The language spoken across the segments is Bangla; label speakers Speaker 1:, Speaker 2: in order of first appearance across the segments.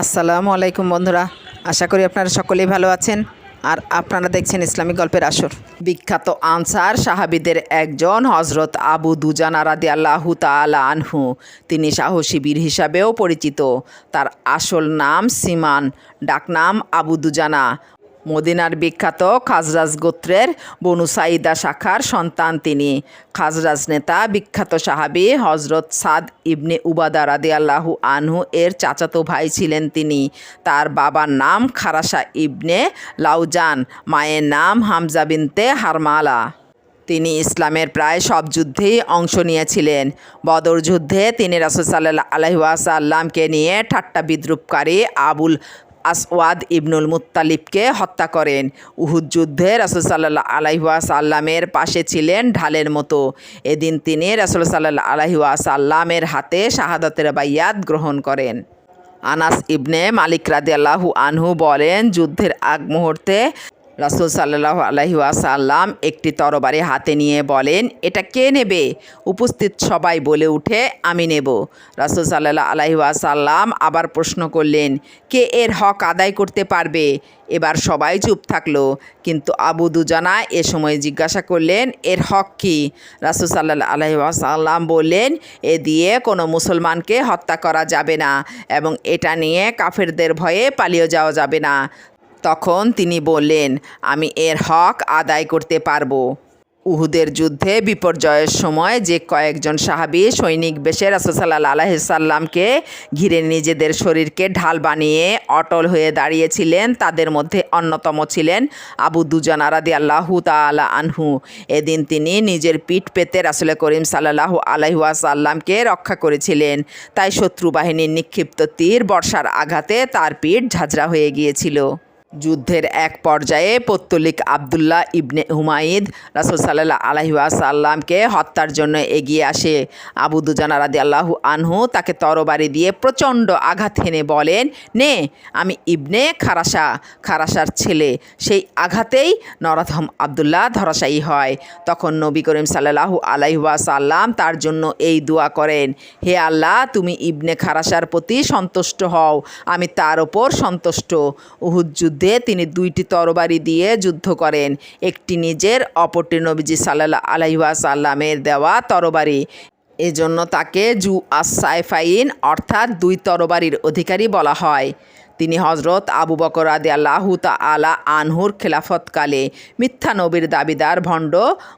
Speaker 1: আসসালামু আলাইকুম বন্ধুরা। আশা করি আপনারা সকলেই ভালো আছেন। আর আপনারা দেখছেন ইসলামিক গল্পের আসর। বিখ্যাত আনসার সাহাবিদের একজন হজরত আবু দুজানা রাদি আল্লাহু তালা আনহু। তিনি সাহসী বীর হিসাবেও পরিচিত। তার আসল নাম সিমান, ডাকনাম আবু দুজানা। মদিনার বিখ্যাত খাজরাজ গোত্রের বনু সাইদা শাখার সন্তান তিনি। খাজরাজ নেতা বিখ্যাত সাহাবি হজরত সাদ ইবনে উবাদা রাদি আল্লাহু আনহু এর চাচাতো ভাই ছিলেন তিনি। তার বাবার নাম খারাসা ইবনে লাউজান, মায়ের নাম হামজা বিনতে হারমালা। তিনি ইসলামের প্রায় সব যুদ্ধেই অংশ নিয়েছিলেন। বদর যুদ্ধে তিনি রাসুল সাল্লাহ আলহিউসাল্লামকে নিয়ে ঠাট্টা বিদ্রুপকারী আবুল আসওয়াদ ইবনুল মুতালিবকে হত্যা করেন। উহুদ যুদ্ধে রাসুল সাল্লাহ আলাইহাসাল্লামের পাশে ছিলেন ঢালের মতো। এদিন তিনি রাসুল সাল্লাহ আলাইহাসাল্লামের হাতে শাহাদতের বাইয়াত গ্রহণ করেন। আনাস ইবনে মালিক রাজিয়াল্লাহু আনহু বলেন, যুদ্ধের আগ মুহূর্তে রাসুল সাল্লাহ আলহি আসাল্লাম একটি তরবারি হাতে নিয়ে বলেন, এটা কে নেবে? উপস্থিত সবাই বলে উঠে, আমি নেব। রাসুল সাল্লাহ আলহি আসাল্লাম আবার প্রশ্ন করলেন, কে এর হক আদায় করতে পারবে? এবার সবাই চুপ থাকল, কিন্তু আবু দুজানা এ সময় জিজ্ঞাসা করলেন, এর হক কি? রাসুল সাল্লাহ আলহি আসাল্লাম বললেন, এ দিয়ে কোনো মুসলমানকে হত্যা করা যাবে না এবং এটা নিয়ে কাফেরদের ভয়ে পালিয়ে যাওয়া যাবে না। তখন তিনি বললেন, আমি এর হক আদায় করতে পারব। উহুদের যুদ্ধে বিপর্যয়ের সময় যে কয়েকজন সাহাবি সৈনিক বেশে রাসুসাল্লাহ আলাহিসাল্লামকে ঘিরে নিজেদের শরীরকে ঢাল বানিয়ে অটল হয়ে দাঁড়িয়েছিলেন, তাদের মধ্যে অন্যতম ছিলেন আবু দুজন আরাদি আল্লাহু তালা আনহু। এদিন তিনি নিজের পিঠ পেতে রাসুল করিম সাল্লাহ আলাইহাসাল্লামকে রক্ষা করেছিলেন। তাই শত্রু বাহিনীর নিক্ষিপ্ত তীর বর্ষার আঘাতে তার পিঠ ঝাঁঝরা হয়ে গিয়েছিল। যুদ্ধের এক পর্যায়ে পত্তলিক আবদুল্লাহ ইবনে হুমায়িদ রাসুল সাল্লাহ আলহিউসাল্লামকে হত্যার জন্য এগিয়ে আসে। আবু দুজানা রাদি আল্লাহু আনহু তাকে তরবারি দিয়ে প্রচণ্ড আঘাত হেনে বলেন, নে, আমি ইবনে খারাসা খারাসার ছেলে। সেই আঘাতেই নরাধম আবদুল্লাহ ধরাশায়ী হয়। তখন নবী করিম সাল্লাহু আলাইহাসাল্লাম তার জন্য এই দোয়া করেন, হে আল্লাহ, তুমি ইবনে খারাসার প্রতি সন্তুষ্ট হও, আমি তার ওপর সন্তুষ্ট। উহুদ যুদ্ধে তিনি দুইটি তরবারি দিয়ে যুদ্ধ করেন। একটি নিজের, অপরটি নবীজি সাল্লাহ আলাইহাসাল্লামের দেওয়া তরবারি। এজন্য তাকে জু আসাইফাইন অর্থাৎ দুই তরবারির অধিকারী বলা হয়। তিনি হজরত আবু বকর আদি আল্লাহ আলা আনহুর খেলাফতকালে মিথ্যা নবীর দাবিদার ভণ্ড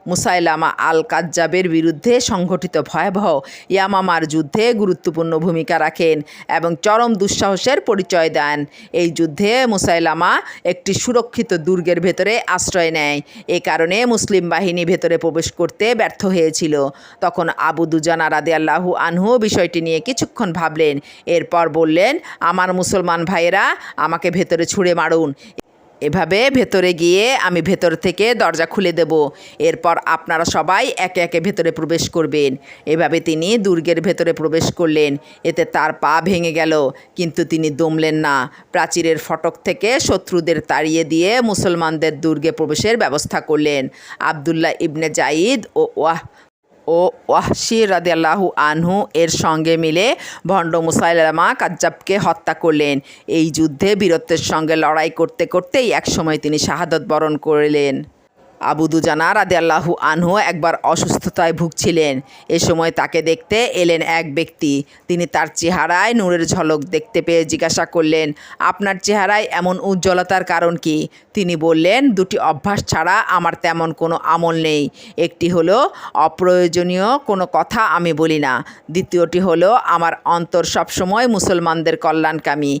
Speaker 1: মুসাইলামা আল কাজ্জাবের বিরুদ্ধে সংঘটিত ভয়াবহ ইয়ামামার যুদ্ধে গুরুত্বপূর্ণ ভূমিকা রাখেন এবং চরম দুঃসাহসের পরিচয় দেন। এই যুদ্ধে মুসাইলামা একটি সুরক্ষিত দুর্গের ভেতরে আশ্রয় নেয়। এ কারণে মুসলিম বাহিনী ভেতরে প্রবেশ করতে ব্যর্থ হয়েছিল। তখন আবু দুজানা রাদে আল্লাহু আনহু বিষয়টি নিয়ে কিছুক্ষণ ভাবলেন। এরপর বললেন, আমার মুসলমান ভাই ভাইয়েরা, আমাকে ভেতরে ছুঁড়ে মারুন। এভাবে ভেতরে গিয়ে আমি ভেতর থেকে দরজা খুলে দেব। এরপর আপনারা সবাই একে একে ভেতরে প্রবেশ করবেন। এভাবে তিনি দুর্গের ভেতরে প্রবেশ করলেন। এতে তার পা ভেঙে গেল, কিন্তু তিনি দমলেন না। প্রাচীরের ফটক থেকে শত্রুদের তাড়িয়ে দিয়ে মুসলমানদের দুর্গে প্রবেশের ব্যবস্থা করলেন। আবদুল্লাহ ইবনে জাইদ ও ওয়াহ ও ওয়াহশি রাদিয়াল্লাহু আনহু এর সঙ্গে মিলে ভণ্ড মুসাইল মুসাইলামা কাজ্জাবকে হত্যা করলেন। এই যুদ্ধে বীরত্বের সঙ্গে লড়াই করতে করতেই একসময় তিনি শাহাদত বরণ করলেন। আবু দুজানা রাদে আল্লাহু আনহু একবার অসুস্থতায় ভুগছিলেন। এ সময় তাকে দেখতে এলেন এক ব্যক্তি। তিনি তার চেহারায় নূরের ঝলক দেখতে পেয়ে জিজ্ঞাসা করলেন, আপনার চেহারায় এমন উজ্জ্বলতার কারণ কি? তিনি বললেন, দুটি অভ্যাস ছাড়া আমার তেমন কোনো আমল নেই। একটি হলো, অপ্রয়োজনীয় কোনো কথা আমি বলি না। দ্বিতীয়টি হলো, আমার অন্তর সবসময় মুসলমানদের কল্যাণকামী।